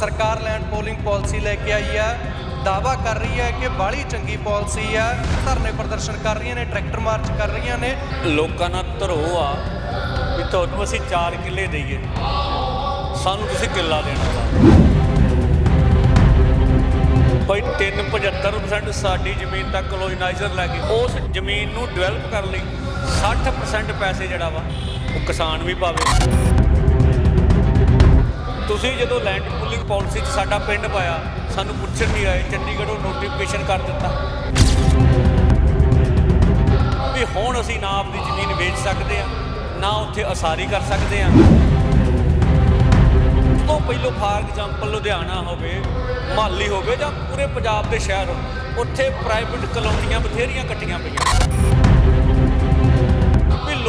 ਸਰਕਾਰ land pooling policy ਲੈ ਕੇ ਆਈ ਆ ਦਾਵਾ ਕਰ ਰਹੀ ਹੈ ਕਿ ਬਾਹਲੀ ਚੰਗੀ ਪਾਲਿਸੀ ਆ ਧਰਨੇ ਪ੍ਰਦਰਸ਼ਨ ਕਰ ਰਹੀਆਂ ਨੇ, ਟਰੈਕਟਰ ਮਾਰਚ ਕਰ ਰਹੀਆਂ ਨੇ। ਲੋਕਾਂ ਨਾਲ ਧਰੋ ਆ ਵੀ ਤੁਹਾਨੂੰ ਅਸੀਂ 4 ਕਿੱਲੇ ਦਈਏ। ਸਾਨੂੰ ਤੁਸੀਂ ਕਿੱਲਾ ਦੇਣਾ ਵਾ। ਭਾਈ 3.75% ਸਾਡੀ ਜ਼ਮੀਨ ਤੱਕ ਕਲੋਨਾਈਜ਼ਰ ਲੈ ਕੇ ਉਸ ਜ਼ਮੀਨ ਨੂੰ ਡਿਵੈਲਪ ਕਰਨ ਲਈ 60% ਪੈਸੇ ਜਿਹੜਾ ਵਾ ਉਹ ਕਿਸਾਨ ਵੀ ਪਾਵੇ। ਤੁਸੀਂ ਜਦੋਂ ਲੈਂਡ ਪੂਲਿੰਗ ਪਾਲਿਸੀ 'ਚ ਸਾਡਾ ਪਿੰਡ ਪਾਇਆ, ਸਾਨੂੰ ਪੁੱਛਣ ਨਹੀਂ ਆਏ, ਚੰਡੀਗੜ੍ਹੋਂ ਨੋਟੀਫਿਕੇਸ਼ਨ ਕਰ ਦਿੱਤਾ। ਵੀ ਹੁਣ ਅਸੀਂ ਨਾ ਆਪਣੀ ਜ਼ਮੀਨ ਵੇਚ ਸਕਦੇ ਆ ਨਾ ਉੱਥੇ ਅਸਾਰੀ ਕਰ ਸਕਦੇ ਆ ਤੋਂ ਪਹਿਲੋਂ ਫਾਰ ਐਗਜ਼ਾਮਪਲ ਲੁਧਿਆਣਾ ਹੋਵੇ ਮਾਲੀ ਹੋਵੇ ਜਾਂ ਪੂਰੇ ਪੰਜਾਬ ਦੇ ਸ਼ਹਿਰ ਹੋਣ ਉੱਥੇ ਪ੍ਰਾਈਵੇਟ ਕਲੋਨੀਆਂ ਬਥੇਰੀਆਂ ਕੱਟੀਆਂ ਪਈਆਂ।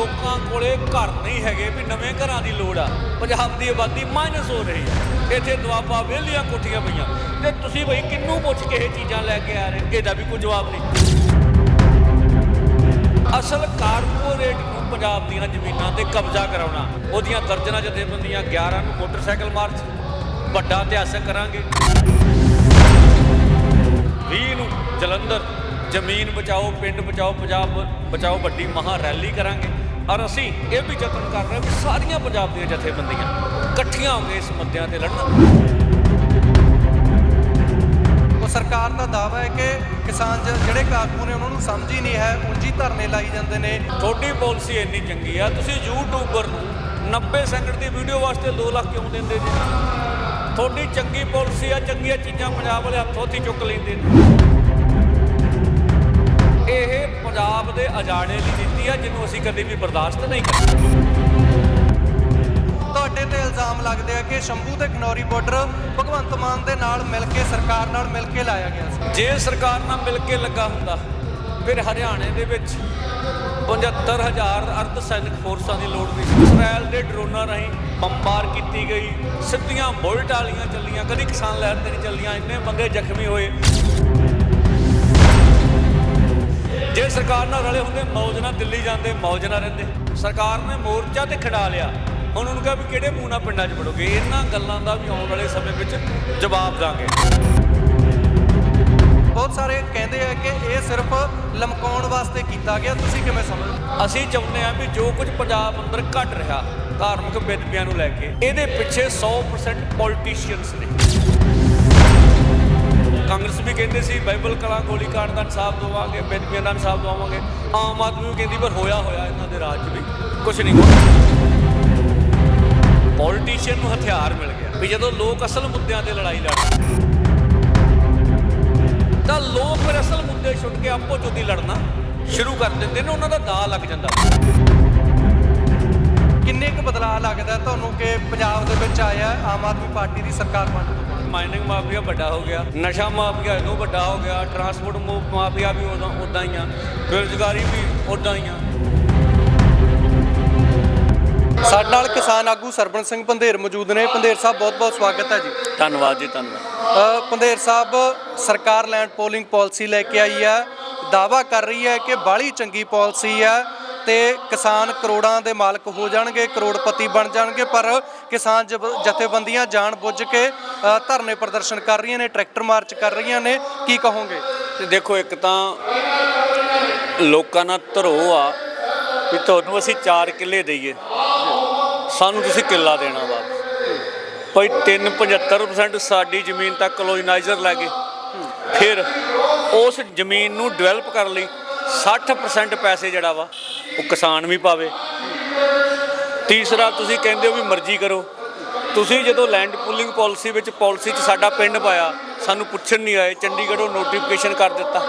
ਲੋਕਾਂ ਕੋਲੇ ਘਰ ਨਹੀਂ ਹੈਗੇ ਵੀ ਨਵੇਂ ਘਰਾਂ ਦੀ ਲੋੜ ਆ। ਪੰਜਾਬ ਦੀ ਆਬਾਦੀ ਮਾਈਨਸ ਹੋ ਰਹੀ ਹੈ ਇੱਥੇ ਦੁਆਬਾ ਵਿਹਲੀਆਂ ਕੋਠੀਆਂ ਪਈਆਂ। ਤੇ ਤੁਸੀਂ ਬਈ ਕਿੰਨੂੰ ਪੁੱਛ ਕੇ ਇਹ ਚੀਜ਼ਾਂ ਲੈ ਕੇ ਆ ਰਹੇ? ਇਹਦਾ ਵੀ ਕੋਈ ਜਵਾਬ ਨਹੀਂ। ਅਸਲ ਕਾਰਪੋਰੇਟ ਨੂੰ ਪੰਜਾਬ ਦੀਆਂ ਜ਼ਮੀਨਾਂ ਤੇ ਕਬਜ਼ਾ ਕਰਾਉਣਾ, ਉਹਦੀਆਂ ਦਰਜਨਾਂ ਜਥੇਬੰਦੀਆਂ 11 ਨੂੰ ਮੋਟਰਸਾਈਕਲ ਮਾਰਚ, ਵੱਡਾ ਇਤਿਹਾਸਕ ਕਰਾਂਗੇ। 20 ਨੂੰ ਜਲੰਧਰ, ਜ਼ਮੀਨ ਬਚਾਓ, ਪਿੰਡ ਬਚਾਓ, ਪੰਜਾਬ ਬਚਾਓ, ਵੱਡੀ ਮਹਾ ਰੈਲੀ ਕਰਾਂਗੇ। ਔਰ ਅਸੀਂ ਇਹ ਵੀ ਯਤਨ ਕਰ ਰਹੇ ਹਾਂ ਸਾਰੀਆਂ ਪੰਜਾਬ ਦੀਆਂ ਜਥੇਬੰਦੀਆਂ ਇਕੱਠੀਆਂ ਹੋ ਕੇ ਇਸ ਮੁੱਦਿਆਂ ਤੇ ਲੜਨ। ਉਹ ਸਰਕਾਰ ਦਾ ਦਾਅਵਾ ਹੈ ਕਿ ਕਿਸਾਨ ਜਿਹੜੇ ਕਾਰਕੁਨ ਨੇ ਉਹਨਾਂ ਨੂੰ ਸਮਝ ਹੀ ਨਹੀਂ ਹੈ ਉਂਝੀ ਧਰਨੇ ਲਾਈ ਜਾਂਦੇ ਨੇ। ਤੁਹਾਡੀ ਪਾਲਿਸੀ ਇੰਨੀ ਚੰਗੀ ਆ ਤੁਸੀਂ ਯੂਟਿਊਬਰ ਨੂੰ 90 ਸੈਕਿੰਡ ਦੀ ਵੀਡੀਓ ਵਾਸਤੇ 2 ਲੱਖ ਕਿਉਂ ਦਿੰਦੇ ਜੀ? ਤੁਹਾਡੀ ਚੰਗੀ ਪਾਲਿਸੀ ਆ ਚੰਗੀਆਂ ਚੀਜ਼ਾਂ ਪੰਜਾਬ ਵਾਲੇ ਹੱਥੋਂ ਹੱਥੀ ਚੁੱਕ ਲੈਂਦੇ ਨੇ। ਇਹ ਪੰਜਾਬ ਦੇ ਅਜਾੜੇ ਲਈ ਦਿੱਤੀ ਆ ਜਿਹਨੂੰ ਅਸੀਂ ਕਦੇ ਵੀ ਬਰਦਾਸ਼ਤ ਨਹੀਂ ਕਰਾਂਗੇ ਤੁਹਾਡੇ ਤੇ ਇਲਜ਼ਾਮ ਲੱਗਦੇ ਆ ਕਿ ਸ਼ੰਭੂ ਤੇ ਖਨੌਰੀ ਬਾਰਡਰ ਭਗਵੰਤ ਮਾਨ ਦੇ ਨਾਲ ਮਿਲ ਕੇ ਸਰਕਾਰ ਨਾਲ ਮਿਲ ਕੇ ਲਾਇਆ ਗਿਆ ਸੀ। ਜੇ ਸਰਕਾਰ ਨਾਲ ਮਿਲ ਕੇ ਲੱਗਾ ਹੁੰਦਾ ਫਿਰ ਹਰਿਆਣੇ ਦੇ ਵਿੱਚ 75000 ਅਰਧ ਸੈਨਿਕ ਫੋਰਸਾਂ ਦੀ ਲੋੜ ਨਹੀਂ ਸੀ। ਇਸਰਾਇਲ ਦੇ ਡਰੋਨਾਂ ਰਾਹੀਂ ਬੰਬਾਰ ਕੀਤੀ ਗਈ ਸਿੱਧੀਆਂ ਬੁਲਟ ਵਾਲੀਆਂ ਚੱਲੀਆਂ ਕਦੀ ਕਿਸਾਨ ਲਹਿਰ ਤੇ ਨਹੀਂ ਚੱਲੀਆਂ ਇੰਨੇ ਬੰਦੇ ਜ਼ਖਮੀ ਹੋਏ। ਸਰਕਾਰ ਨਾਲ ਰਲੇ ਹੁੰਦੇ ਮੌਜ ਨਾਲ ਦਿੱਲੀ ਜਾਂਦੇ ਮੌਜ ਨਾਲ ਰਹਿੰਦੇ। ਸਰਕਾਰ ਨੇ ਮੋਰਚਾ ਤੇ ਖੜਾ ਲਿਆ। ਹੁਣ ਉਹਨੂੰ ਕਿਹਾ ਵੀ ਕਿਹੜੇ ਮੂੰਹ ਨਾਲ ਪਿੰਡਾਂ 'ਚ ਵੜੋਗੇ? ਇਹਨਾਂ ਗੱਲਾਂ ਦਾ ਵੀ ਆਉਣ ਵਾਲੇ ਸਮੇਂ ਵਿੱਚ ਜਵਾਬ ਦਾਂਗੇ। ਬਹੁਤ ਸਾਰੇ ਕਹਿੰਦੇ ਆ ਕਿ ਇਹ ਸਿਰਫ ਲਮਕਾਉਣ ਵਾਸਤੇ ਕੀਤਾ ਗਿਆ। ਤੁਸੀਂ ਕਿਵੇਂ ਸਮਝਦੇ? ਅਸੀਂ ਚਾਹੁੰਦੇ ਹਾਂ ਵੀ ਜੋ ਕੁਝ ਪੰਜਾਬ ਅੰਦਰ ਘਟ ਰਿਹਾ ਧਾਰਮਿਕ ਬੇਦਬੀਆਂ ਨੂੰ ਲੈ ਕੇ ਇਹਦੇ ਪਿੱਛੇ 100% ਪੋਲੀਟੀਸ਼ੀਅਨਸ ਨੇ। ਕਾਂਗਰਸ ਵੀ ਕਹਿੰਦੇ ਸੀ, ਬਾਈਬਲ ਕਲਾ ਗੋਲੀ ਕਾਂਡ ਦਾ ਇਨਸਾਫ ਦਵਾਵਾਂਗੇ ਬੇਦਬੀਆਂ ਦਾ ਇਨਸਾਫ ਦਵਾਵਾਂਗੇ ਆਮ ਆਦਮੀ ਵੀ ਕਹਿੰਦੀ, ਪਰ ਹੋਇਆ ਹੋਇਆ ਇਹਨਾਂ ਦੇ ਰਾਜ 'ਚ ਵੀ। ਕੁਝ ਨਹੀਂ ਹੋਇਆ। ਪੋਲੀਟੀਸ਼ੀਅਨ ਨੂੰ ਹਥਿਆਰ ਮਿਲ ਗਿਆ ਵੀ ਜਦੋਂ ਲੋਕ ਅਸਲ ਮੁੱਦਿਆਂ ਤੇ ਲੜਾਈ ਲੜਦੇ ਤਾਂ ਲੋਕ ਫਿਰ ਅਸਲ ਮੁੱਦੇ ਛੁੱਟ ਕੇ ਆਪੋ ਚੋਦੀ ਲੜਨਾ ਸ਼ੁਰੂ ਕਰ ਦਿੰਦੇ ਨੇ, ਉਹਨਾਂ ਦਾ ਦਾ ਲੱਗ ਜਾਂਦਾ। ਕਿੰਨੇ ਕੁ ਬਦਲਾਅ ਲੱਗਦਾ ਤੁਹਾਨੂੰ ਕਿ ਪੰਜਾਬ ਦੇ ਵਿੱਚ ਆਇਆ ਆਮ ਆਦਮੀ ਪਾਰਟੀ ਦੀ ਸਰਕਾਰ ਬਣ ਮਾਈਨਿੰਗ ਮਾਫੀਆ ਵੱਡਾ ਹੋ ਗਿਆ ਨਸ਼ਾ ਮਾਫੀਆ ਇਹਨੂੰ ਵੱਡਾ ਹੋ ਗਿਆ ਟਰਾਂਸਪੋਰਟ ਮਾਫੀਆ ਵੀ ਉਦੋਂ ਉਦਾਂ ਹੀ ਆ ਬੇਰੁਜ਼ਗਾਰੀ ਵੀ ਉਦਾਂ ਹੀ ਆ। ਸਾਡੇ ਨਾਲ ਕਿਸਾਨ ਆਗੂ ਸਰਬਣ ਸਿੰਘ ਪੰਧੇਰ ਮੌਜੂਦ ਨੇ। ਪੰਧੇਰ ਸਾਹਿਬ ਬਹੁਤ ਬਹੁਤ ਸਵਾਗਤ ਹੈ ਜੀ। ਧੰਨਵਾਦ ਜੀ ਧੰਨਵਾਦ। ਪੰਧੇਰ ਸਾਹਿਬ ਸਰਕਾਰ ਲੈਂਡ ਪੋਲਿੰਗ ਪਾਲਿਸੀ ਲੈ ਕੇ ਆਈ ਹੈ। ਦਾਵਾ ਕਰ ਰਹੀ ਹੈ ਕਿ ਬਾਹਲੀ ਚੰਗੀ ਪਾਲਿਸੀ ਹੈ। ਤੇ ਕਿਸਾਨ ਕਰੋੜਾਂ ਦੇ ਮਾਲਕ ਹੋ ਜਾਣਗੇ, ਕਰੋੜਪਤੀ ਬਣ ਜਾਣਗੇ, ਪਰ ਕਿਸਾਨ ਜਥੇਬੰਦੀਆਂ ਜਾਣ ਬੁੱਝ ਕੇ ਧਰਨੇ ਪ੍ਰਦਰਸ਼ਨ ਕਰ ਰਹੀਆਂ ਨੇ, ਟਰੈਕਟਰ ਮਾਰਚ ਕਰ ਰਹੀਆਂ ਨੇ, ਕੀ ਕਹੋਗੇ? ਤੇ ਦੇਖੋ, ਇੱਕ ਤਾਂ ਲੋਕਾਂ ਨਾਲ ਧਰੋ ਆ ਵੀ ਤੁਹਾਨੂੰ ਅਸੀਂ 4 ਕਿੱਲੇ ਦਈਏ। ਸਾਨੂੰ ਤੁਸੀਂ ਕਿੱਲਾ ਦੇਣਾ ਵਾ। ਭਾਈ 3.75% ਸਾਡੀ ਜ਼ਮੀਨ ਤੱਕ ਕਲੋਨਾਈਜ਼ਰ ਲੈ ਗਏ। ਫਿਰ ਉਸ ਜ਼ਮੀਨ ਨੂੰ ਡਿਵੈਲਪ ਕਰਨ ਲਈ 60% ਪੈਸੇ ਜਿਹੜਾ ਵਾ ਉਹ ਕਿਸਾਨ ਵੀ ਪਾਵੇ। ਤੀਸਰਾ, ਤੁਸੀਂ ਕਹਿੰਦੇ ਹੋ ਵੀ ਮਰਜ਼ੀ ਕਰੋ। ਤੁਸੀਂ ਜਦੋਂ ਲੈਂਡ ਪੂਲਿੰਗ ਪਾਲਿਸੀ ਵਿੱਚ ਪਾਲਿਸੀ 'ਚ ਸਾਡਾ ਪਿੰਡ ਪਾਇਆ, ਸਾਨੂੰ ਪੁੱਛਣ ਨਹੀਂ ਆਏ, ਚੰਡੀਗੜ੍ਹੋਂ ਨੋਟੀਫਿਕੇਸ਼ਨ ਕਰ ਦਿੱਤਾ।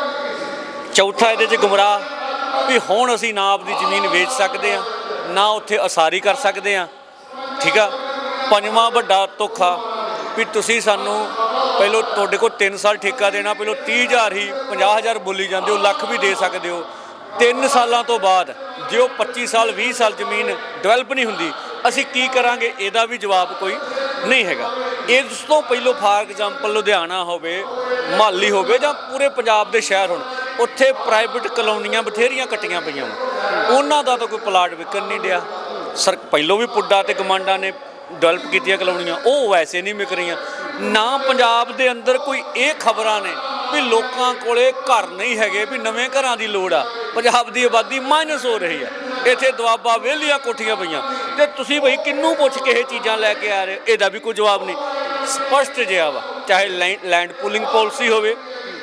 ਚੌਥਾ, ਇਹਦੇ 'ਚ ਗੁੰਮਰਾਹ ਵੀ ਹੁਣ ਅਸੀਂ ਨਾ ਆਪਦੀ ਜ਼ਮੀਨ ਵੇਚ ਸਕਦੇ ਆ ਨਾ ਉੱਥੇ ਅਸਾਰੀ ਕਰ ਸਕਦੇ ਆ ਠੀਕ ਆ? ਪੰਜਵਾਂ ਵੱਡਾ ਧੋਖਾ ਵੀ ਤੁਸੀਂ ਸਾਨੂੰ ਪਹਿਲਾਂ ਤੁਹਾਡੇ ਕੋਲ 3 ਸਾਲ ਠੇਕਾ ਦੇਣਾ, ਪਹਿਲਾਂ 30000 ਹੀ 50000 ਬੋਲੀ ਜਾਂਦੇ ਹੋ, ਲੱਖ ਵੀ ਦੇ ਸਕਦੇ ਹੋ। 3 ਸਾਲਾਂ ਤੋਂ ਬਾਅਦ ਜੇ ਉਹ 25 ਸਾਲ 20 ਸਾਲ ਜ਼ਮੀਨ ਡਿਵੈਲਪ ਨਹੀਂ ਹੁੰਦੀ, ਅਸੀਂ ਕੀ ਕਰਾਂਗੇ? ਇਹਦਾ ਵੀ ਜਵਾਬ ਕੋਈ ਨਹੀਂ ਹੈਗਾ। ਇਸ ਤੋਂ ਪਹਿਲਾਂ ਫਾਰ ਐਗਜ਼ਾਮਪਲ ਲੁਧਿਆਣਾ ਹੋਵੇ ਮਾਲੀ ਹੋਵੇ ਜਾਂ ਪੂਰੇ ਪੰਜਾਬ ਦੇ ਸ਼ਹਿਰ ਹੋਣ, ਉੱਥੇ ਪ੍ਰਾਈਵੇਟ ਕਲੋਨੀਆਂ ਬਥੇਰੀਆਂ ਕੱਟੀਆਂ ਪਈਆਂ ਉਹਨਾਂ ਦਾ ਤਾਂ ਕੋਈ ਪਲਾਟ ਵਿਕਣ ਨਹੀਂ ਡਿਆ। ਸਰ, ਪਹਿਲੋਂ ਵੀ ਪੁੱਡਾ ਤੇ ਕਮਾਂਡਾਂ ਨੇ ਡਿਵੈਲਪ ਕੀਤੀਆਂ ਕਲੋਨੀਆਂ, ਉਹ ਵੈਸੇ ਨਹੀਂ ਵਿਕ ਰਹੀਆਂ। ਨਾ ਪੰਜਾਬ ਦੇ ਅੰਦਰ ਕੋਈ ਇਹ ਖਬਰਾਂ ਨੇ ਵੀ ਲੋਕਾਂ ਕੋਲੇ ਘਰ ਨਹੀਂ ਹੈਗੇ, ਵੀ ਨਵੇਂ ਘਰਾਂ ਦੀ ਲੋੜ ਆ। ਪੰਜਾਬ ਦੀ ਆਬਾਦੀ ਮਾਈਨਸ ਹੋ ਰਹੀ ਹੈ। ਇੱਥੇ ਦੁਆਬਾ ਵਿਹਲੀਆਂ ਕੋਠੀਆਂ ਪਈਆਂ। ਤੇ ਤੁਸੀਂ ਬਈ ਕਿੰਨੂੰ ਪੁੱਛ ਕੇ ਇਹ ਚੀਜ਼ਾਂ ਲੈ ਕੇ ਆ ਰਹੇ ਹੋ? ਇਹਦਾ ਵੀ ਕੋਈ ਜਵਾਬ ਨਹੀਂ। ਸਪਸ਼ਟ ਜਿਹਾ ਵਾ, ਚਾਹੇ ਲੈਂਡ ਪੂਲਿੰਗ ਪਾਲਿਸੀ ਹੋਵੇ,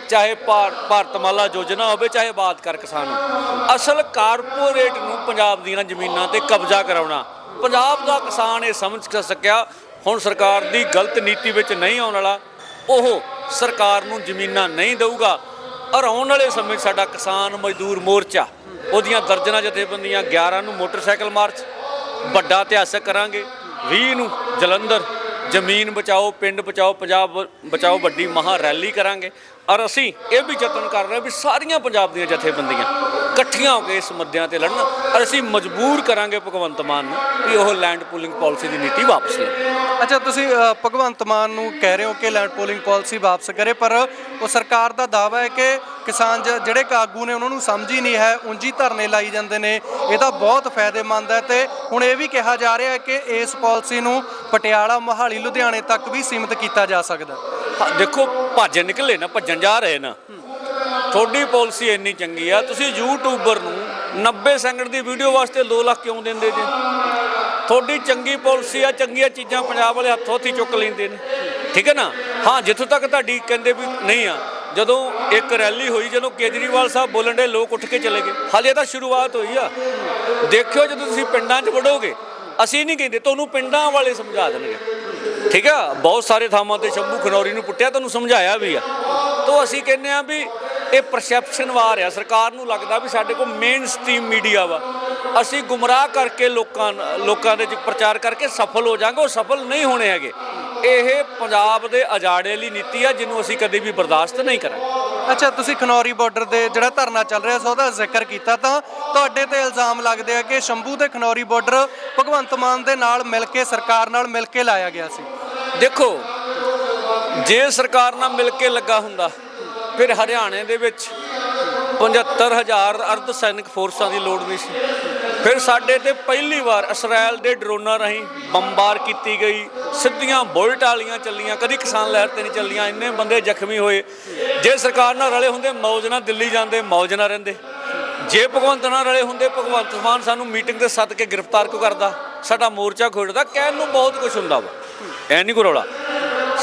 ਚਾਹੇ ਭਾਰ- ਭਾਰਤਮਾਲਾ ਯੋਜਨਾ ਹੋਵੇ, ਚਾਹੇ ਬਾਤ ਕਰ ਕਿਸਾਨ ਅਸਲ ਕਾਰਪੋਰੇਟ ਨੂੰ ਪੰਜਾਬ ਦੀਆਂ ਜ਼ਮੀਨਾਂ ਤੇ ਕਬਜ਼ਾ ਕਰਾਉਣਾ, ਪੰਜਾਬ ਦਾ ਕਿਸਾਨ ਇਹ ਸਮਝ ਸਕਿਆ, ਹੁਣ ਸਰਕਾਰ ਦੀ ਗਲਤ ਨੀਤੀ ਵਿੱਚ ਨਹੀਂ ਆਉਣ ਵਾਲਾ, ਉਹ ਸਰਕਾਰ ਨੂੰ ਜ਼ਮੀਨਾਂ ਨਹੀਂ ਦੇਊਗਾ ਔਰ ਆਉਣ ਵਾਲੇ ਸਮੇਂ 'ਚ ਸਾਡਾ ਕਿਸਾਨ ਮਜ਼ਦੂਰ ਮੋਰਚਾ, ਉਹਦੀਆਂ ਦਰਜਨਾਂ ਜਥੇਬੰਦੀਆਂ 11 ਨੂੰ ਮੋਟਰਸਾਈਕਲ ਮਾਰਚ, ਵੱਡਾ ਇਤਿਹਾਸਕ ਕਰਾਂਗੇ। 20 ਨੂੰ ਜਲੰਧਰ, ਜ਼ਮੀਨ ਬਚਾਓ, ਪਿੰਡ ਬਚਾਓ, ਪੰਜਾਬ ਬਚਾਓ, ਵੱਡੀ ਮਹਾ ਰੈਲੀ ਕਰਾਂਗੇ। ਔਰ ਅਸੀਂ ਇਹ ਵੀ ਯਤਨ ਕਰ ਰਹੇ ਵੀ ਸਾਰੀਆਂ ਪੰਜਾਬ ਦੀਆਂ ਜਥੇਬੰਦੀਆਂ ਇਕੱਠੀਆਂ ਹੋ ਕੇ ਇਸ ਮੁੱਦਿਆਂ ਤੇ ਲੜਨ ਔਰ ਅਸੀਂ ਮਜਬੂਰ ਕਰਾਂਗੇ ਭਗਵੰਤ ਮਾਨ ਨੂੰ ਕਿ ਉਹ ਲੈਂਡ ਪੂਲਿੰਗ ਪਾਲਿਸੀ ਦੀ ਨੀਤੀ ਵਾਪਸ ਲੈ ਅੱਛਾ ਤੁਸੀਂ ਅ, ਭਗਵੰਤ ਮਾਨ ਨੂੰ ਕਹਿ ਰਹੇ ਹੋ ਕਿ ਲੈਂਡ ਪੋਲਿੰਗ ਪਾਲਿਸੀ ਵਾਪਸ ਕਰੇ ਪਰ ਉਹ ਸਰਕਾਰ ਦਾ ਦਾਅਵਾ ਹੈ ਕਿ ਕਿਸਾਨ ਜ- ਜਿਹੜੇ ਕਾਗੂ ਨੇ ਉਹਨਾਂ ਨੂੰ ਸਮਝ ਹੀ ਨਹੀਂ ਹੈ ਉਂਝੀ ਧਰਨੇ ਲਾਈ ਜਾਂਦੇ ਨੇ ਇਹ ਤਾਂ ਬਹੁਤ ਫਾਇਦੇਮੰਦ ਹੈ ਤੇ ਹੁਣ ਇਹ ਵੀ ਕਿਹਾ ਜਾ ਰਿਹਾ ਹੈ ਕਿ ਇਸ ਪਾਲਿਸੀ ਨੂੰ ਪਟਿਆਲਾ ਮੋਹਾਲੀ ਲੁਧਿਆਣੇ ਤੱਕ ਵੀ ਸੀਮਿਤ ਕੀਤਾ ਜਾ ਸਕਦਾ ਹਾਂ, ਦੇਖੋ ਭੱਜ ਨਿਕਲੇ ਨਾ, ਭੱਜਣ ਜਾ ਰਹੇ ਨਾ। ਤੁਹਾਡੀ ਪਾਲਿਸੀ ਇੰਨੀ ਚੰਗੀ ਆ, ਤੁਸੀਂ ਯੂਟਿਊਬਰ ਨੂੰ 90 ਸੈਕਿੰਡ ਦੀ ਵੀਡੀਓ ਵਾਸਤੇ 2 ਲੱਖ ਕਿਉਂ ਦਿੰਦੇ ਜੀ? ਤੁਹਾਡੀ ਚੰਗੀ ਪਾਲਿਸੀ ਆ, ਚੰਗੀਆਂ ਚੀਜ਼ਾਂ ਪੰਜਾਬ ਵਾਲੇ ਹੱਥੋਂ ਹੱਥੀ ਚੁੱਕ ਲੈਂਦੇ ਨੇ। ਠੀਕ ਹੈ ਨਾ? ਹਾਂ, ਜਿੱਥੋਂ ਤੱਕ ਤੁਹਾਡੀ ਕਹਿੰਦੇ ਵੀ ਨਹੀਂ ਆ, ਜਦੋਂ ਇੱਕ ਰੈਲੀ ਹੋਈ, ਜਦੋਂ ਕੇਜਰੀਵਾਲ ਸਾਹਿਬ ਬੋਲਣ ਦੇ ਲੋਕ ਉੱਠ ਕੇ ਚਲੇ ਗਏ। ਹਾਲੇ ਤਾਂ ਸ਼ੁਰੂਆਤ ਹੋਈ ਆ। ਦੇਖਿਓ ਜਦੋਂ ਤੁਸੀਂ ਪਿੰਡਾਂ 'ਚ ਵੜੋਗੇ, ਅਸੀਂ ਨਹੀਂ ਕਹਿੰਦੇ, ਤੁਹਾਨੂੰ ਪਿੰਡਾਂ ਵਾਲੇ ਸਮਝਾ ਦੇਣਗੇ। ਠੀਕ ਆ? ਬਹੁਤ ਸਾਰੇ ਥਾਵਾਂ ਤੇ ਸ਼ੰਭੂ ਖਨੌਰੀ ਨੂੰ ਪੁੱਟਿਆ, ਤੁਹਾਨੂੰ ਸਮਝਾਇਆ ਵੀ ਆ। ਤੋਂ ਅਸੀਂ ਕਹਿੰਦੇ ਆ ਵੀ ਇਹ ਪਰਸੈਪਸ਼ਨ ਵਾਰ ਆ। ਸਰਕਾਰ ਨੂੰ ਲੱਗਦਾ ਵੀ ਸਾਡੇ ਕੋਲ ਮੇਨ ਸਟ੍ਰੀਮ ਮੀਡੀਆ ਵਾ। ਅਸੀਂ ਗੁੰਮਰਾਹ ਕਰਕੇ ਲੋਕਾਂ ਲੋਕਾਂ ਦੇ ਵਿੱਚ ਪ੍ਰਚਾਰ ਕਰਕੇ ਸਫਲ ਹੋ ਜਾਾਂਗੇ ਉਹ ਸਫਲ ਨਹੀਂ ਹੋਣੇ ਹੈਗੇ। ਇਹ ਪੰਜਾਬ ਦੇ ਅਜਾੜੇ ਲਈ ਨੀਤੀ ਆ, ਜਿਹਨੂੰ ਅਸੀਂ ਕਦੇ ਵੀ ਬਰਦਾਸ਼ਤ ਨਹੀਂ ਕਰਾਂਗੇ। ਅੱਛਾ, ਤੁਸੀਂ ਖਨੌਰੀ ਬਾਰਡਰ ਦੇ ਜਿਹੜਾ ਧਰਨਾ ਚੱਲ ਰਿਹਾ, ਸੀ ਉਹਦਾ ਜ਼ਿਕਰ ਕੀਤਾ ਤਾਂ ਤੁਹਾਡੇ ਤੇ ਇਲਜ਼ਾਮ ਲੱਗਦੇ ਆ ਕਿ ਸ਼ੰਭੂ ਤੇ ਖਨੌਰੀ ਬਾਰਡਰ ਭਗਵੰਤ ਮਾਨ ਦੇ ਨਾਲ ਮਿਲ ਕੇ, ਸਰਕਾਰ ਨਾਲ ਮਿਲ ਕੇ ਲਾਇਆ ਗਿਆ ਸੀ। ਦੇਖੋ, ਜੇ ਸਰਕਾਰ ਨਾਲ ਮਿਲ ਕੇ ਲੱਗਾ ਹੁੰਦਾ, ਫਿਰ ਹਰਿਆਣੇ ਦੇ ਵਿੱਚ 75000 ਅਰਧ ਸੈਨਿਕ ਫੋਰਸਾਂ ਦੀ ਲੋੜ ਨਹੀਂ ਸੀ। ਫਿਰ ਸਾਡੇ ਤੇ ਪਹਿਲੀ ਵਾਰ ਇਸਰਾਇਲ ਦੇ ਡਰੋਨਾਂ ਰਾਹੀਂ ਬੰਬਾਰ ਕੀਤੀ ਗਈ। ਸਿੱਧੀਆਂ ਬੁਲਟ ਵਾਲੀਆਂ ਚੱਲੀਆਂ, ਕਦੀ ਕਿਸਾਨ ਲਹਿਰ ਤੇ ਨਹੀਂ ਚੱਲੀਆਂ, ਇੰਨੇ ਬੰਦੇ ਜ਼ਖਮੀ ਹੋਏ। ਜੇ ਸਰਕਾਰ ਨਾਲ ਰਲੇ ਹੁੰਦੇ, ਮੌਜ ਨਾਲ ਦਿੱਲੀ ਜਾਂਦੇ, ਮੌਜ ਨਾਲ ਰਹਿੰਦੇ। ਜੇ ਭਗਵੰਤ ਨਾਲ ਰਲੇ ਹੁੰਦੇ, ਭਗਵੰਤ ਮਾਨ ਸਾਨੂੰ ਮੀਟਿੰਗ ਤੇ ਸੱਦ ਕੇ ਗ੍ਰਿਫਤਾਰ ਕਿਉਂ ਕਰਦਾ? ਸਾਡਾ ਮੋਰਚਾ ਖੋੜਦਾ ਕਹਿਣ ਨੂੰ ਬਹੁਤ ਕੁਝ ਹੁੰਦਾ ਵਾ। ਐ ਨਹੀਂ ਕੋਈ ਰੌਲਾ।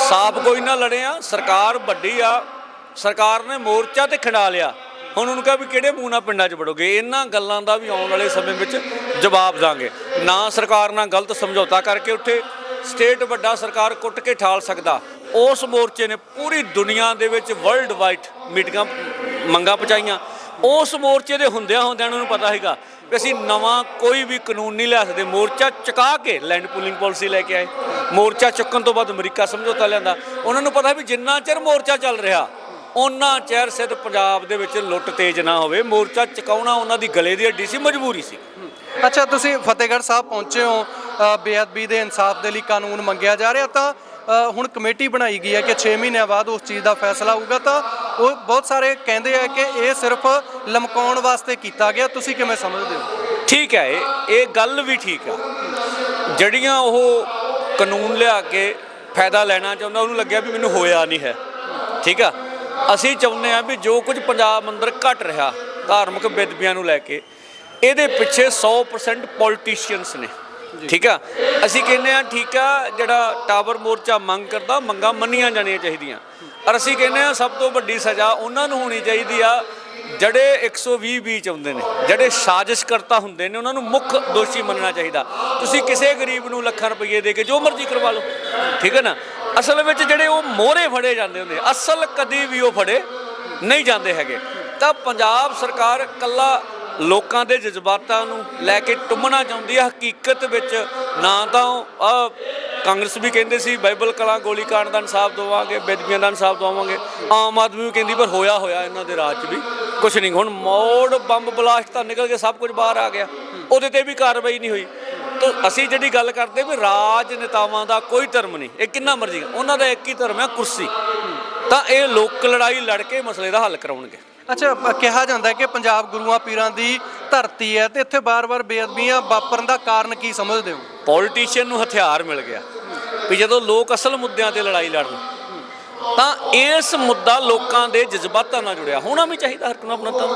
ਸਾਪ ਕੋਈ ਨਾ ਲੜੇ ਆ ਸਰਕਾਰ ਵੱਡੀ ਆ। ਸਰਕਾਰ ਨੇ ਮੋਰਚਾ ਤੇ ਖਿੰਡਾ ਲਿਆ। ਹੁਣ ਉਹਨੂੰ ਕਹਾਂ ਵੀ ਕਿਹੜੇ ਮੂੰਹ ਨਾਲ ਪਿੰਡਾਂ 'ਚ ਵੜੋਗੇ? ਇਹਨਾਂ ਗੱਲਾਂ ਦਾ ਵੀ ਆਉਣ ਵਾਲੇ ਸਮੇਂ ਵਿੱਚ ਜਵਾਬ ਦਾਂਗੇ। ਨਾ ਸਰਕਾਰ ਨਾਲ ਗਲਤ ਸਮਝੌਤਾ ਕਰਕੇ ਉੱਠੇ ਸਟੇਟ ਵੱਡਾ ਸਰਕਾਰ ਕੁੱਟ ਕੇ ਠਾਲ ਸਕਦਾ। ਉਸ ਮੋਰਚੇ ਨੇ ਪੂਰੀ ਦੁਨੀਆ ਦੇ ਵਿੱਚ ਵਰਲਡ ਵਾਈਡ ਮੀਟਿੰਗਾਂ ਮੰਗਾਂ ਪਹੁੰਚਾਈਆਂ। ਉਸ ਮੋਰਚੇ ਦੇ ਹੁੰਦਿਆਂ ਹੁੰਦਿਆਂ ਉਹਨਾਂ ਨੂੰ ਪਤਾ ਹੈਗਾ ਵੀ ਅਸੀਂ ਨਵਾਂ ਕੋਈ ਵੀ ਕਾਨੂੰਨ ਨਹੀਂ ਲਿਆ ਸਕਦੇ। ਮੋਰਚਾ ਚੁਕਾ ਕੇ ਲੈਂਡ ਪੂਲਿੰਗ ਪਾਲਿਸੀ ਲੈ ਕੇ ਆਏ। ਮੋਰਚਾ ਚੁੱਕਣ ਤੋਂ ਬਾਅਦ ਅਮਰੀਕਾ ਸਮਝੌਤਾ ਲਿਆਂਦਾ। ਉਹਨਾਂ ਨੂੰ ਪਤਾ ਵੀ ਜਿੰਨਾ ਚਿਰ ਮੋਰਚਾ ਚੱਲ ਰਿਹਾ ਉਹਨਾਂ ਚਿਰ ਸਿੱਧ ਪੰਜਾਬ ਦੇ ਵਿੱਚ ਲੁੱਟ ਤੇਜ਼ ਨਾ ਹੋਵੇ ਮੋਰਚਾ ਚੁਕਾਉਣਾ ਉਹਨਾਂ ਦੀ ਗਲੇ ਦੀ ਹੱਡੀ ਸੀ ਮਜਬੂਰੀ ਸੀ। ਅੱਛਾ ਤੁਸੀਂ ਫਤਿਹਗੜ੍ਹ ਸਾਹਿਬ ਪਹੁੰਚੇ ਹੋ ਬੇਅਦਬੀ ਦੇ ਇਨਸਾਫ ਦੇ ਲਈ ਕਾਨੂੰਨ ਮੰਗਿਆ ਜਾ ਰਿਹਾ ਤਾਂ ਹੁਣ ਕਮੇਟੀ ਬਣਾਈ ਗਈ ਹੈ ਕਿ 6 ਮਹੀਨਿਆਂ ਬਾਅਦ ਉਸ ਚੀਜ਼ ਦਾ ਫੈਸਲਾ ਹੋਊਗਾ ਤਾਂ ਉਹ ਬਹੁਤ ਸਾਰੇ ਕਹਿੰਦੇ ਆ ਕਿ ਇਹ ਸਿਰਫ ਲਮਕਾਉਣ ਵਾਸਤੇ ਕੀਤਾ ਗਿਆ ਤੁਸੀਂ ਕਿਵੇਂ ਸਮਝਦੇ ਹੋ? ਠੀਕ ਹੈ ਇਹ ਗੱਲ ਵੀ ਠੀਕ ਆ। ਜਿਹੜੀਆਂ ਉਹ ਕਾਨੂੰਨ ਲਿਆ ਕੇ ਫਾਇਦਾ ਲੈਣਾ ਚਾਹੁੰਦਾ ਉਹਨੂੰ ਲੱਗਿਆ ਵੀ ਮੈਨੂੰ ਹੋਇਆ ਨਹੀਂ ਹੈ। ਠੀਕ ਆ? ਅਸੀਂ ਚਾਹੁੰਦੇ ਆ ਵੀ ਜੋ ਕੁਝ ਪੰਜਾਬ ਅੰਦਰ ਘਟ ਰਿਹਾ ਧਾਰਮਿਕ ਬੇਦਬੀਆਂ ਨੂੰ ਲੈ ਕੇ ਇਹਦੇ ਪਿੱਛੇ 100% ਪੋਲੀਟੀਸ਼ੀਅਨਸ ਨੇ। ਠੀਕ ਆ? ਅਸੀਂ ਕਹਿੰਦੇ ਆ ਠੀਕ ਆ ਜਿਹੜਾ ਟਾਵਰ ਮੋਰਚਾ ਮੰਗ ਕਰਦਾ ਮੰਗਾਂ ਮੰਨੀਆਂ ਜਾਣੀਆਂ ਚਾਹੀਦੀਆਂ। ਔਰ ਅਸੀਂ ਕਹਿੰਦੇ ਆ ਸਭ ਤੋਂ ਵੱਡੀ ਸਜ਼ਾ ਉਹਨਾਂ ਨੂੰ ਹੋਣੀ ਚਾਹੀਦੀ ਆ ਜਿਹੜੇ 120 ਵਿੱਚ ਆਉਂਦੇ ਨੇ ਜਿਹੜੇ ਸਾਜ਼ਿਸ਼ ਕਰਤਾ ਹੁੰਦੇ ਨੇ ਉਹਨਾਂ ਨੂੰ ਮੁੱਖ ਦੋਸ਼ੀ ਮੰਨਣਾ ਚਾਹੀਦਾ। ਤੁਸੀਂ ਕਿਸੇ ਗਰੀਬ ਨੂੰ ਲੱਖਾਂ ਰੁਪਏ ਦੇ ਕੇ ਜੋ ਮਰਜ਼ੀ ਕਰਵਾ ਲਓ। ਠੀਕ ਹੈ ਨਾ? ਅਸਲ ਵਿੱਚ ਜਿਹੜੇ ਉਹ ਮੋਹਰੇ ਫੜੇ ਜਾਂਦੇ ਹੁੰਦੇ ਅਸਲ ਕਦੀ ਵੀ ਉਹ ਫੜੇ ਨਹੀਂ ਜਾਂਦੇ ਹੈਗੇ। ਤਾਂ ਪੰਜਾਬ ਸਰਕਾਰ ਕੱਲਾ ਲੋਕਾਂ ਦੇ ਜਜ਼ਬਾਤਾਂ ਨੂੰ ਲੈ ਕੇ ਟੁੰਮਣਾ ਚਾਹੁੰਦੀ ਹੈ ਹਕੀਕਤ ਵਿੱਚ ਨਾ ਤਾਂ ਆ ਕਾਂਗਰਸ ਵੀ ਕਹਿੰਦੇ ਸੀ, ਬਾਈਬਲ ਕਲਾ ਗੋਲੀकांड ਦਾ ਇਨਸਾਫ ਦਵਾਂਗੇ ਬੇਦਬੀਆਂ ਦਾ ਇਨਸਾਫ ਦਵਾਵਾਂਗੇ ਆਮ ਆਦਮੀ ਵੀ ਕਹਿੰਦੀ ਪਰ ਹੋਇਆ ਹੋਇਆ ਇਹਨਾਂ ਦੇ ਰਾਜ 'ਚ ਵੀ ਕੁਝ ਨਹੀਂ। ਹੁਣ ਮੋੜ ਬੰਬ ਬਲਾਸਟ ਤਾਂ ਨਿਕਲ ਕੇ ਸਭ ਕੁਝ ਬਾਹਰ ਆ ਗਿਆ। ਉਹਦੇ ਤੇ ਵੀ ਕਾਰਵਾਈ ਨਹੀਂ ਹੋਈ। ਤਾਂ ਅਸੀਂ ਜਿਹੜੀ ਗੱਲ ਕਰਦੇ ਵੀ ਰਾਜਨੇਤਾਵਾਂ ਦਾ ਕੋਈ ਧਰਮ ਨਹੀਂ ਇਹ ਕਿੰਨਾ ਮਰਜ਼ੀ ਉਹਨਾਂ ਦਾ ਇੱਕ ਹੀ ਧਰਮ ਹੈ ਕੁਰਸੀ। ਤਾਂ ਇਹ ਲੋਕ ਲੜਾਈ ਲੜ ਕੇ ਮਸਲੇ ਦਾ ਹੱਲ ਕਰਾਉਣਗੇ। ਅੱਛਾ ਕਿਹਾ ਜਾਂਦਾ ਹੈ ਕਿ ਪੰਜਾਬ ਗੁਰੂਆਂ ਪੀਰਾਂ ਦੀ ਧਰਤੀ ਹੈ ਤੇ ਇੱਥੇ ਬਾਰ-ਬਾਰ ਬੇਅਦਬੀਆਂ ਵਾਪਰਨ ਦਾ ਕਾਰਨ ਕੀ ਸਮਝਦੇ ਹੋ? ਪੋਲੀਟੀਸ਼ੀਅਨ ਨੂੰ ਹਥਿਆਰ ਮਿਲ ਗਿਆ ਵੀ ਜਦੋਂ ਲੋਕ ਅਸਲ ਮੁੱਦਿਆਂ ਤੇ ਲੜਾਈ ਲੜਨ ਤਾਂ ਇਸ ਮੁੱਦਾ ਲੋਕਾਂ ਦੇ ਜਜ਼ਬਾਤਾਂ ਨਾਲ ਜੁੜਿਆ। ਹੋਣਾ ਵੀ ਚਾਹੀਦਾ ਹਰ ਕੋਈ ਆਪਣਾ ਤਾਂ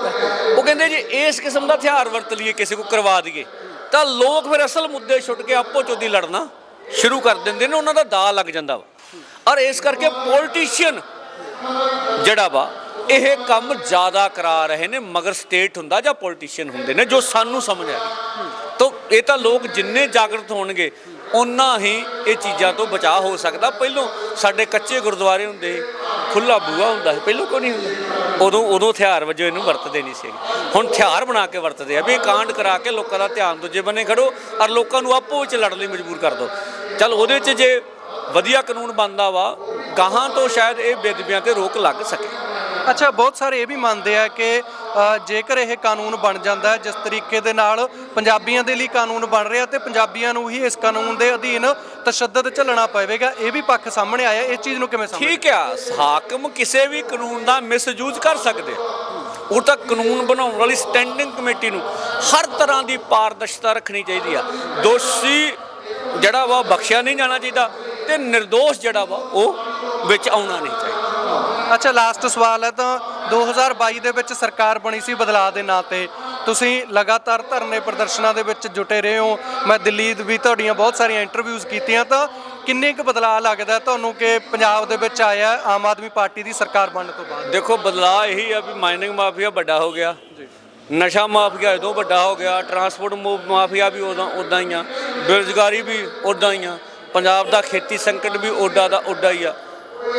ਉਹ ਕਹਿੰਦੇ ਜੇ ਇਸ ਕਿਸਮ ਦਾ ਹਥਿਆਰ ਵਰਤ ਲਈਏ ਕਿਸੇ ਕੋ ਕਰਵਾ ਦਈਏ। ਤਾਂ ਲੋਕ ਫਿਰ ਅਸਲ ਮੁੱਦੇ ਛੁੱਟ ਕੇ ਆਪੋ ਚੋਦੀ ਲੜਨਾ ਸ਼ੁਰੂ ਕਰ ਦਿੰਦੇ ਨੇ, ਉਹਨਾਂ ਦਾ ਦਾ ਲੱਗ ਜਾਂਦਾ ਵਾ। ਔਰ ਇਸ ਕਰਕੇ ਪੋਲੀਟੀਸ਼ੀਅਨ ਜਿਹੜਾ ਵਾ, ਇਹ ਕੰਮ ਜ਼ਿਆਦਾ ਕਰਾ ਰਹੇ ਨੇ, ਮਗਰ ਸਟੇਟ ਹੁੰਦਾ ਜਾਂ ਪੋਲੀਟੀਸ਼ੀਅਨ ਹੁੰਦੇ ਨੇ, ਜੋ ਸਾਨੂੰ ਸਮਝ ਆ ਗਈ ਤੋ ਇਹ ਤਾਂ ਲੋਕ ਜਿੰਨੇ ਜਾਗਰਤ ਹੋਣਗੇ ਉਨਾ ਹੀ ਇਹ ਚੀਜ਼ਾਂ ਤੋਂ ਬਚਾਅ ਹੋ ਸਕਦਾ। ਪਹਿਲੋਂ ਸਾਡੇ ਕੱਚੇ ਗੁਰਦੁਆਰੇ ਹੁੰਦੇ ਸੀ ਖੁੱਲਾ ਬੂਆ ਹੁੰਦਾ ਸੀ, ਪਹਿਲੋਂ ਕਿਉਂ ਨਹੀਂ ਹੁੰਦਾ? ਉਦੋਂ ਉਦੋਂ ਹਥਿਆਰ ਵਜੋਂ ਇਹਨੂੰ ਵਰਤਦੇ ਨਹੀਂ ਸੀ ਹੁਣ ਹਥਿਆਰ ਬਣਾ ਕੇ ਵਰਤਦੇ ਆ ਵੀ ਇਹ ਕਾਂਡ ਕਰਾ ਕੇ ਲੋਕਾਂ ਦਾ ਧਿਆਨ ਦੂਜੇ ਬੰਨੇ ਖੜੋ ਔਰ ਲੋਕਾਂ ਨੂੰ ਆਪੋ ਵਿੱਚ ਲੜਨ ਲਈ ਮਜਬੂਰ ਕਰ ਦਿਓ ਚਲ ਉਹਦੇ 'ਚ ਜੇ ਵਧੀਆ ਕਾਨੂੰਨ ਬਣਦਾ ਵਾ, ਗਾਹਾਂ ਤੋਂ ਸ਼ਾਇਦ ਇਹ ਬੇਦਬੀਆਂ ਤੇ ਰੋਕ ਲੱਗ ਸਕੇ। ਅੱਛਾ, ਬਹੁਤ ਸਾਰੇ ਇਹ ਵੀ ਮੰਨਦੇ ਆ ਕਿ ਜੇਕਰ ਇਹ ਕਾਨੂੰਨ ਬਣ ਜਾਂਦਾ, ਜਿਸ ਤਰੀਕੇ ਦੇ ਨਾਲ ਪੰਜਾਬੀਆਂ ਦੇ ਲਈ ਕਾਨੂੰਨ ਬਣ ਰਿਹਾ ਤੇ ਪੰਜਾਬੀਆਂ ਨੂੰ ਹੀ ਇਸ ਕਾਨੂੰਨ ਦੇ ਅਧੀਨ ਤਸ਼ੱਦਦ ਝੱਲਣਾ ਪਵੇਗਾ, ਇਹ ਵੀ ਪੱਖ ਸਾਹਮਣੇ ਆਇਆ, ਇਸ ਚੀਜ਼ ਨੂੰ ਕਿਵੇਂ ਸਮਝਦੇ? ਠੀਕ ਆ, ਹਾਕਮ ਕਿਸੇ ਵੀ ਕਾਨੂੰਨ ਦਾ ਮਿਸਯੂਜ਼ ਕਰ ਸਕਦੇ ਉਹ ਤਾਂ ਕਾਨੂੰਨ ਬਣਾਉਣ ਵਾਲੀ ਸਟੈਂਡਿੰਗ ਕਮੇਟੀ ਨੂੰ ਹਰ ਤਰ੍ਹਾਂ ਦੀ ਪਾਰਦਰਸ਼ਤਾ ਰੱਖਣੀ ਚਾਹੀਦੀ ਆ। ਦੋਸ਼ੀ ਜਿਹੜਾ ਵਾ ਬਖਸ਼ਿਆ ਨਹੀਂ ਜਾਣਾ ਚਾਹੀਦਾ ਤੇ ਨਿਰਦੋਸ਼ ਜਿਹੜਾ ਵਾ ਉਹ ਵਿੱਚ ਆਉਣਾ ਨਹੀਂ ਚਾਹੀਦਾ। ਅੱਛਾ ਲਾਸਟ ਸਵਾਲ ਹੈ ਤਾਂ 2022 ਦੇ ਵਿੱਚ ਸਰਕਾਰ ਬਣੀ ਸੀ ਬਦਲਾਅ ਦੇ ਨਾਂ ਤੇ। ਤੁਸੀਂ ਲਗਾਤਾਰ ਧਰਨੇ ਪ੍ਰਦਰਸ਼ਨਾਂ ਦੇ ਵਿੱਚ ਜੁਟੇ ਰਹੇ ਹੋ। ਮੈਂ ਦਿੱਲੀ ਵੀ ਤੁਹਾਡੀਆਂ ਬਹੁਤ ਸਾਰੀਆਂ ਇੰਟਰਵਿਊਜ਼ ਕੀਤੀਆਂ ਤਾਂ ਕਿੰਨੇ ਕੁ ਬਦਲਾਅ ਲੱਗਦਾ ਤੁਹਾਨੂੰ ਕਿ ਪੰਜਾਬ ਦੇ ਵਿੱਚ ਆਇਆ ਆਮ ਆਦਮੀ ਪਾਰਟੀ ਦੀ ਸਰਕਾਰ ਬਣਨ ਤੋਂ ਬਾਅਦ? ਦੇਖੋ ਬਦਲਾਅ ਇਹੀ ਆ ਵੀ ਮਾਈਨਿੰਗ ਮਾਫੀਆ ਵੱਡਾ ਹੋ ਗਿਆ। ਨਸ਼ਾ ਮਾਫੀਆ ਇਦੋਂ ਵੱਡਾ ਹੋ ਗਿਆ ਟਰਾਂਸਪੋਰਟ ਮਾਫੀਆ ਵੀ ਉਦੋਂ ਉਦਾਂ ਹੀ ਆ। ਬੇਰੁਜ਼ਗਾਰੀ ਵੀ ਉਦਾਂ ਹੀ ਆ। ਪੰਜਾਬ ਦਾ ਖੇਤੀ ਸੰਕਟ ਵੀ ਓਡਾ ਦਾ ਓਡਾ ਹੀ ਆ।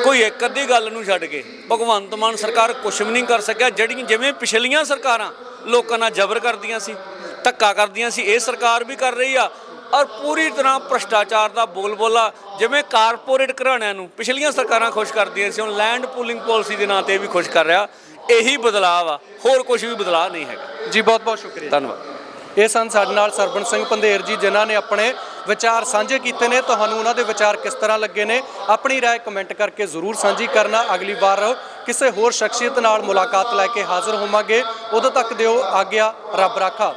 ਕੋਈ ਇੱਕ ਅੱਧੀ ਗੱਲ ਨੂੰ ਛੱਡ ਕੇ ਭਗਵੰਤ ਮਾਨ ਸਰਕਾਰ ਕੁਛ ਵੀ ਨਹੀਂ ਕਰ ਸਕਿਆ। ਜਿਹੜੀਆਂ ਜਿਵੇਂ ਪਿਛਲੀਆਂ ਸਰਕਾਰਾਂ ਲੋਕਾਂ ਨਾਲ ਜ਼ਬਰ ਕਰਦੀਆਂ ਸੀ ਧੱਕਾ ਕਰਦੀਆਂ ਸੀ ਇਹ ਸਰਕਾਰ ਵੀ ਕਰ ਰਹੀ ਆ। ਔਰ ਪੂਰੀ ਤਰ੍ਹਾਂ ਭ੍ਰਸ਼ਟਾਚਾਰ ਦਾ ਬੋਲ ਬੋਲਾ ਜਿਵੇਂ ਕਾਰਪੋਰੇਟ ਘਰਾਣਿਆਂ ਨੂੰ ਪਿਛਲੀਆਂ ਸਰਕਾਰਾਂ ਖੁਸ਼ ਕਰਦੀਆਂ ਸੀ ਹੁਣ ਲੈਂਡ ਪੂਲਿੰਗ ਪਾਲਿਸੀ ਦੇ ਨਾਂ ਤੇ ਵੀ ਖੁਸ਼ ਕਰ ਰਿਹਾ। ਇਹੀ ਬਦਲਾਅ ਆ ਹੋਰ ਕੁਝ ਵੀ ਬਦਲਾਅ ਨਹੀਂ ਹੈਗਾ। ਜੀ ਬਹੁਤ ਬਹੁਤ ਸ਼ੁਕਰੀਆ। ਧੰਨਵਾਦ। ਇਹ ਸਨ ਸਾਡੇ ਨਾਲ ਸਰਬਨ ਸਿੰਘ ਪੰਧੇਰ ਜੀ ਜਿਨ੍ਹਾਂ ਨੇ ਆਪਣੇ ਵਿਚਾਰ ਸਾਂਝੇ ਕੀਤੇ ਨੇ ਤੁਹਾਨੂੰ ਉਹਨਾਂ ਦੇ ਵਿਚਾਰ ਕਿਸ ਤਰ੍ਹਾਂ ਲੱਗੇ ਨੇ ਆਪਣੀ رائے ਕਮੈਂਟ ਕਰਕੇ ਜ਼ਰੂਰ ਸਾਂਝੀ ਕਰਨਾ ਅਗਲੀ ਵਾਰ ਕਿਸੇ ਹੋਰ ਸ਼ਖਸੀਅਤ ਨਾਲ ਮੁਲਾਕਾਤ ਲੈ ਕੇ ਹਾਜ਼ਰ ਹੋਵਾਂਗੇ ਉਦੋਂ ਤੱਕ ਦਿਓ ਆਗਿਆ ਰੱਬ ਰਾਖਾ